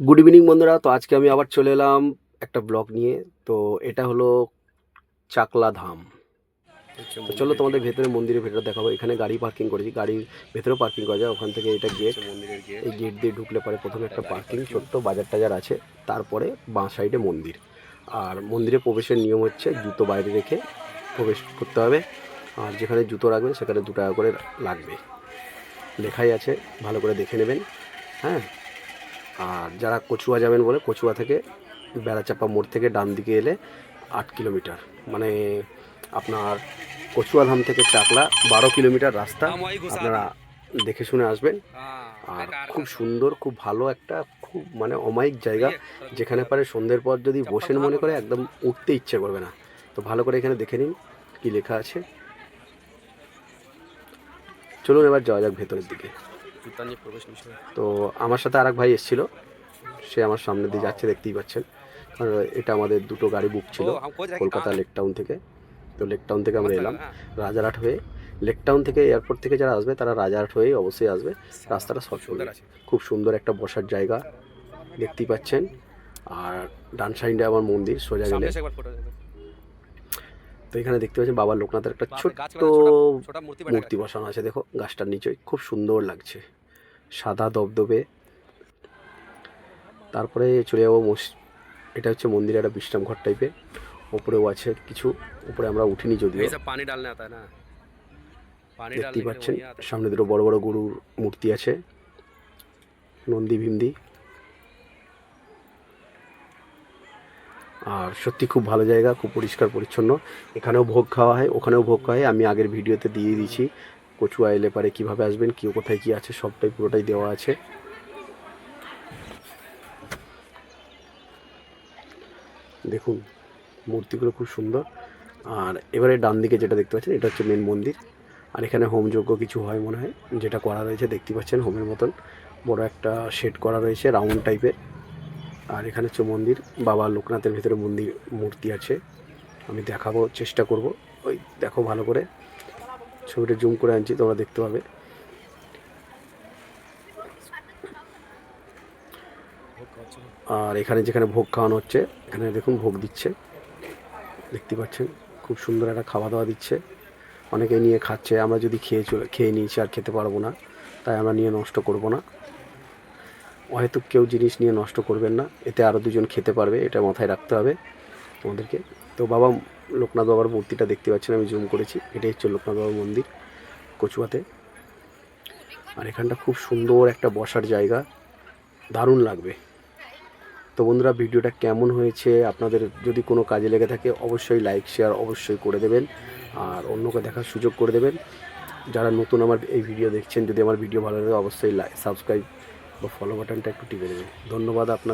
Good evening বন্ধুরা। তো আজকে আমি আবার চলে এলাম একটা ব্লগ নিয়ে। তো এটা হলো চাকলা ধাম। তো চলো তোমাদের ভেতরে মন্দিরের ভেতরে দেখাবো। এখানে গাড়ি পার্কিং করেছি। গাড়ির ভেতরেও পার্কিং করা যায়। ওখান থেকে এটা গেট মন্দিরের গেট এই গেট দিয়ে ঢুকলে পরে প্রথমে একটা পার্কিং ছোট্ট বাজার টাজার আছে। তারপরে বাঁ সাইডে মন্দির। আর মন্দিরে প্রবেশের নিয়ম হচ্ছে জুতো বাইরে রেখে প্রবেশ করতে হবে। আর যেখানে জুতো রাখবেন সেখানে দু টাকা করে লাগবে। লেখাই আছে। ভালো করে দেখে নেবেন। হ্যাঁ? আর যারা কচুয়া যাবেন বলে, কচুয়া থেকে বেড়াচাপা মোড় থেকে ডান দিকে এলে আট কিলোমিটার। মানে আপনার কচুয়া ধাম থেকে চাকলা বারো কিলোমিটার রাস্তা আপনারা দেখে শুনে আসবেন। আর খুব সুন্দর, খুব ভালো একটা, খুব মানে অমায়িক জায়গা যেখানে পারে সন্ধ্যের পর যদি বসেন মনে করে একদম উঠতে ইচ্ছে করবে না। তো ভালো করে এখানে দেখে নিন কী লেখা আছে। চলুন এবার যাওয়া যাক ভেতরের দিকে। তো আমার সাথে আরেক ভাই এসেছিল। সে আমার সামনে দিয়ে যাচ্ছে দেখতেই পাচ্ছেন। কারণ এটা আমাদের দুটো গাড়ি বুক ছিল কলকাতা লেক টাউন থেকে। তো লেক টাউন থেকে আমরা এলাম রাজারহাট হয়ে। লেক টাউন থেকে এয়ারপোর্ট থেকে যারা আসবে তারা রাজারহাট হয়েই অবশ্যই আসবে। রাস্তাটা সব সুন্দর আছে। খুব সুন্দর একটা বসার জায়গা দেখতেই পাচ্ছেন। আর ডান সাইডে আমার মন্দির সোজা গেলে। একবার ফটো তো এখানে দেখতে পাচ্ছেন বাবা লোকনাথের একটা ছোট্ট মূর্তি বসানো আছে। দেখো গাছটার নিচে খুব সুন্দর লাগছে। সাদা দবদবে তারপরে চলে যাব এটা হচ্ছে মন্দিরে একটা বিশ্রাম ঘর টাইপের ওপরেও আছে কিছু। উপরে আমরা উঠিনি যদিও। দেখতেই পাচ্ছেন সামনে দুটো বড় বড় গরুর মূর্তি আছে। নন্দী ভিমদি আর সত্যি খুব ভালো জায়গা, খুব পরিষ্কার, পরিচ্ছন্ন। এখানেও ভোগ খাওয়া হয়, ওখানেও ভোগ খাওয়া হয়। আমি আগের ভিডিওতে দিয়ে দিয়েছি কচুয়া এলে পারে কীভাবে আসবেন, কী, কোথায় কী আছে, সবটাই পুরোটাই দেওয়া আছে। দেখুন, মূর্তিগুলো খুব সুন্দর। আর এবারে ডান দিকে যেটা দেখতে পাচ্ছেন, এটা হচ্ছে মেন মন্দির। আর এখানে হোমযজ্ঞ কিছু হয় মনে হয়। যেটা করা রয়েছে, দেখতে পাচ্ছেন, হোমের মতন। বড় একটা শেড করা রয়েছে রাউন্ড টাইপের আর এখানে হচ্ছে মন্দির। বাবা লোকনাথের ভেতরে মন্দির, মূর্তি আছে। আমি দেখাবো, চেষ্টা করব। ওই দেখো ভালো করে। ছবিটা জুম করে আনছি, তোমরা দেখতে পাবে। আর এখানে যেখানে ভোগ খাওয়ানো হচ্ছে, এখানে দেখুন ভোগ দিচ্ছে। দেখতে পাচ্ছেন, খুব সুন্দর একটা খাওয়া দাওয়া দিচ্ছে। অনেকে নিয়ে খাচ্ছে, আমরা যদি খেয়ে চলে, খেয়ে নিয়েছি আর খেতে পারব না, তাই আমরা নিয়ে নষ্ট করব না। হয়তো কেউ জিনিস নিয়ে নষ্ট করবেন না। এতে আরও দুজন খেতে পারবে, এটা মাথায় রাখতে হবে তোমাদেরকে তো বাবা, লোকনাথ বাবার মূর্তিটা দেখতে পাচ্ছেন, আমি জুম করেছি। এটাই হচ্ছে লোকনাথ বাবার মন্দির, কচুয়াতে। আর এখানটা খুব সুন্দর একটা বসার জায়গা, দারুণ লাগবে। তো বন্ধুরা, ভিডিওটা কেমন হয়েছে, আপনাদের যদি কোনো কাজে লেগে থাকে, অবশ্যই লাইক শেয়ার অবশ্যই করে দেবেন। আর অন্যকে দেখার সুযোগ করে দেবেন। যারা নতুন আমার এই ভিডিও দেখছেন, যদি আমার ভিডিও ভালো লাগে, অবশ্যই লাইক সাবস্ক্রাইব বা ফলো বাটনটা একটু টিপে দেবেন। ধন্যবাদ আপনার